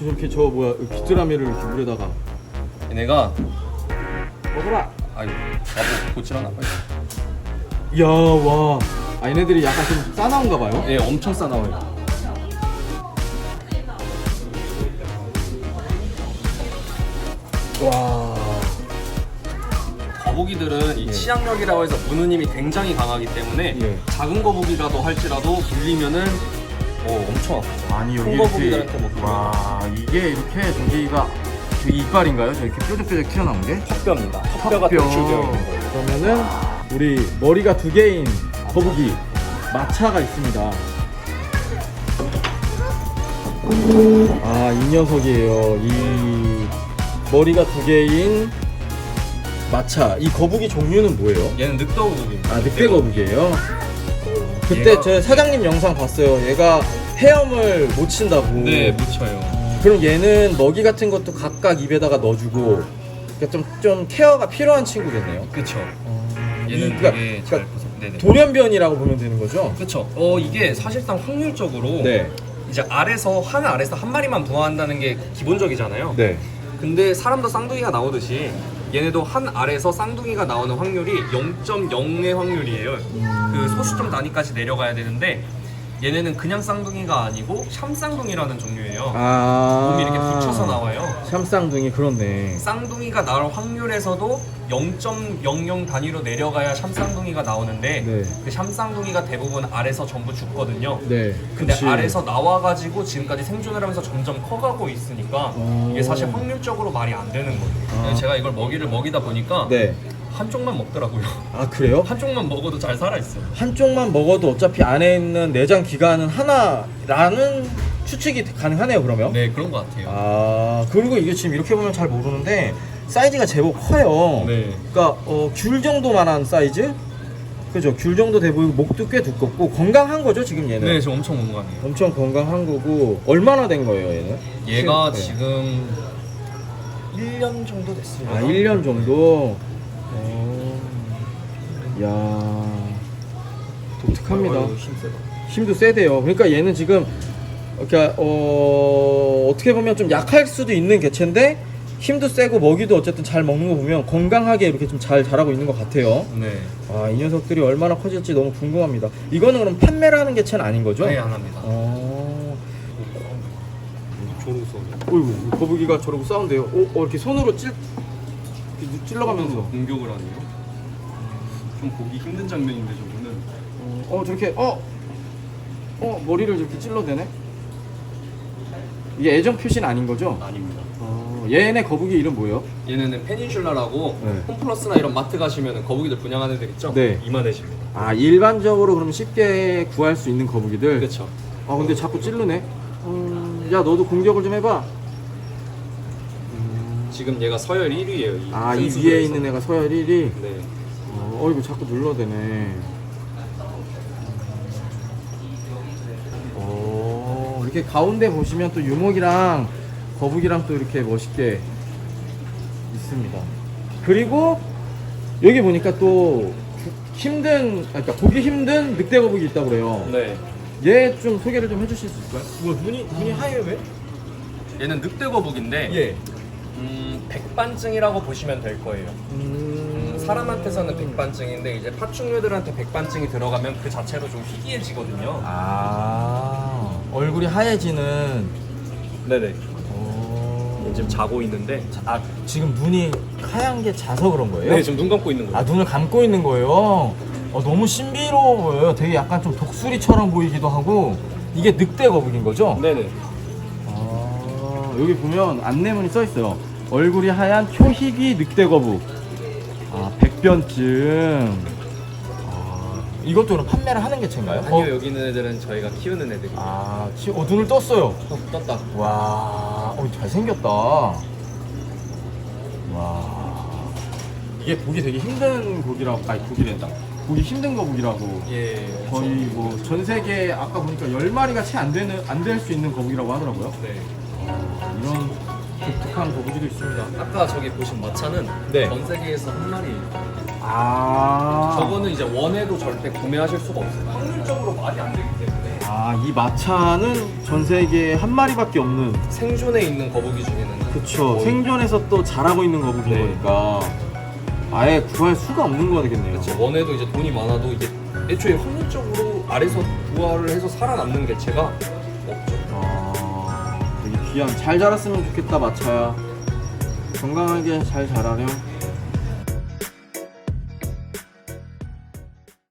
이렇게 저 뭐야 귀뚜라미를 이렇게 물에다가 얘네가 먹어라. 아유 나보 고치라나 빨리. 이야 와. 아 얘네들이 약간 좀 싸나운가 봐요. 예 엄청 싸나워요. 와. 거북이들은 이 예. 치약력이라고 해서 무는 힘이 굉장히 강하기 때문에 예. 작은 거북이라도 할지라도 물리면은 어, 엄청 아프죠. 아니 여기 큰 이렇게 뭐와 이게 이렇게 저기가 저 이빨인가요? 저 이렇게 뾰족뾰족 튀어나온 게? 턱뼈입니다. 턱뼈가 돌출되어 있는 거예요. 그러면은 우리 머리가 두 개인 거북이 마차가 있습니다. 아 이 녀석이에요. 이 머리가 두 개인 마차. 이 거북이 종류는 뭐예요? 얘는 늑더거북입니다. 아 늑대 거북이에요. 그때 제 사장님 영상 봤어요. 얘가 헤엄을 못 친다고. 네, 묻혀요. 그럼 얘는 먹이 같은 것도 각각 입에다가 넣어주고 그러니까 좀, 좀 케어가 필요한 친구겠네요. 그쵸. 이- 얘는 그러니까- 되게 잘 그러니까 보세요. 네네. 돌연변이라고 보면 되는 거죠? 그쵸. 어, 이게 사실상 확률적으로 네. 이제 알에서 한 알에서 한 마리만 부화한다는 게 기본적이잖아요. 네. 근데 사람도 쌍둥이가 나오듯이 얘네도 한 알에서 쌍둥이가 나오는 확률이 0.0의 확률이에요. 그 소수점 단위까지 내려가야 되는데 얘네는 그냥 쌍둥이가 아니고 샴쌍둥이라는 종류예요. 아. 몸이 이렇게 붙여서 나와요. 샴쌍둥이 그렇네. 쌍둥이가 나올 확률에서도 0.00 단위로 내려가야 샴쌍둥이가 나오는데 네. 그 샴쌍둥이가 대부분 알에서 전부 죽거든요. 네. 근데 그치. 알에서 나와가지고 지금까지 생존을 하면서 점점 커가고 있으니까 어. 이게 사실 확률적으로 말이 안 되는 거예요. 아. 제가 이걸 먹이를 먹이다 보니까 네. 한쪽만 먹더라고요. 아 그래요? 한쪽만 먹어도 잘 살아 있어요. 한쪽만 먹어도 어차피 안에 있는 내장 기관은 하나라는 추측이 가능하네요 그러면. 네 그런 것 같아요. 아 그리고 이게 지금 이렇게 보면 잘 모르는데 사이즈가 제법 커요. 네. 그러니까 어, 귤 정도만한 사이즈? 그죠? 귤 정도 돼 보이고 목도 꽤 두껍고 건강한 거죠 지금 얘는? 네, 지금 엄청 건강해요. 엄청 건강한 거고 얼마나 된 거예요 얘는? 얘가 네. 지금 1년 정도 됐습니다. 아 1년 정도. 어... 야 독특합니다. 힘세다. 힘도 세대요. 그러니까 얘는 지금 그러니까 어 어떻게 보면 좀 약할 수도 있는 개체인데 힘도 세고 먹이도 어쨌든 잘 먹는 거 보면 건강하게 이렇게 좀 잘 자라고 있는 것 같아요. 네. 아, 이 녀석들이 얼마나 커질지 너무 궁금합니다. 이거는 그럼 판매를 하는 개체는 아닌 거죠? 네, 안 합니다. 어. 조루소. 어이구, 거북이가 저러고 싸운대요. 어, 어 이렇게 손으로 찔 이렇게 찔러가면서. 공격을 하네요. 좀 보기 힘든 장면인데 저거는. 어, 어, 저렇게 어. 어, 머리를 저렇게 찔러대네. 이게 애정 표시는 아닌 거죠? 아닙니다. 어, 얘네 거북이 이름 뭐예요? 얘네는 페닌슐라라고 네. 홈플러스나 이런 마트 가시면 거북이들 분양하는 애들 있죠? 네. 이만해집니다. 아, 일반적으로 그럼 쉽게 구할 수 있는 거북이들. 그렇죠. 아, 근데 자꾸 찌르네. 음, 야, 너도 공격을 좀 해봐. 지금 얘가 서열 1위예요. 아, 이 위에 있는 애가 서열 1위. 네. 어, 어이구, 자꾸 눌러대네. 어, 이렇게 가운데 보시면 또 유목이랑 거북이랑 또 이렇게 멋있게 있습니다. 그리고 여기 보니까 또 힘든, 아, 그러니까 보기 힘든 늑대 거북이 있다고 그래요. 네. 얘 좀 소개를 좀 해주실 수 있을까요? 뭐 눈이 눈이 하얘 왜? 얘는 늑대 거북인데 예. 음, 백반증이라고 보시면 될 거예요. 음, 사람한테서는 백반증인데 이제 파충류들한테 백반증이 들어가면 그 자체로 좀 희귀해지거든요. 아 얼굴이 하얘지는. 네네. 어... 지금 자고 있는데. 아 지금 눈이 하얀 게 자서 그런 거예요? 네, 지금 눈 감고 있는 거예요. 아 눈을 감고 있는 거예요. 어, 너무 신비로워 보여요. 되게 약간 좀 독수리처럼 보이기도 하고 이게 늑대 거북인 거죠? 네네. 아, 여기 보면 안내문이 써 있어요. 얼굴이 하얀 초희귀 늑대 거북. 아, 백변증. 아, 이것도 그럼 판매를 하는 개체인가요? 아니요, 어? 여기 있는 애들은 저희가 키우는 애들이에요. 아, 지- 어, 눈을 떴어요. 어, 떴다. 와, 어, 잘생겼다. 와. 이게 보기 되게 힘든 고기라고, 아니, 고기랜다. 보기 힘든 거북이라고. 예. 거의 뭐 전 세계 아까 보니까 10마리가 채 안 되는 안 될 수 있는 거북이라고 하더라고요. 네. 이런 독특한 거북이도 있습니다. 아까 저기 보신 마차는 네. 전 세계에서 한 마리. 아. 저거는 이제 원해도 절대 구매하실 수가 없어요. 확률적으로 말이 안 되기 때문에. 아, 이 마차는 전 세계에 한 마리밖에 없는 생존에 있는 거북이 중에는 그쵸 거의- 생존에서 또 자라고 있는 거북인 네. 거니까 아예 구할 수가 없는 거겠네요 그렇죠. 원에도 이제 돈이 많아도 이게 애초에 확률적으로 아래서 부화를 해서 살아남는 개체가 귀한 잘 자랐으면 좋겠다 마차야. 건강하게 잘 자라렴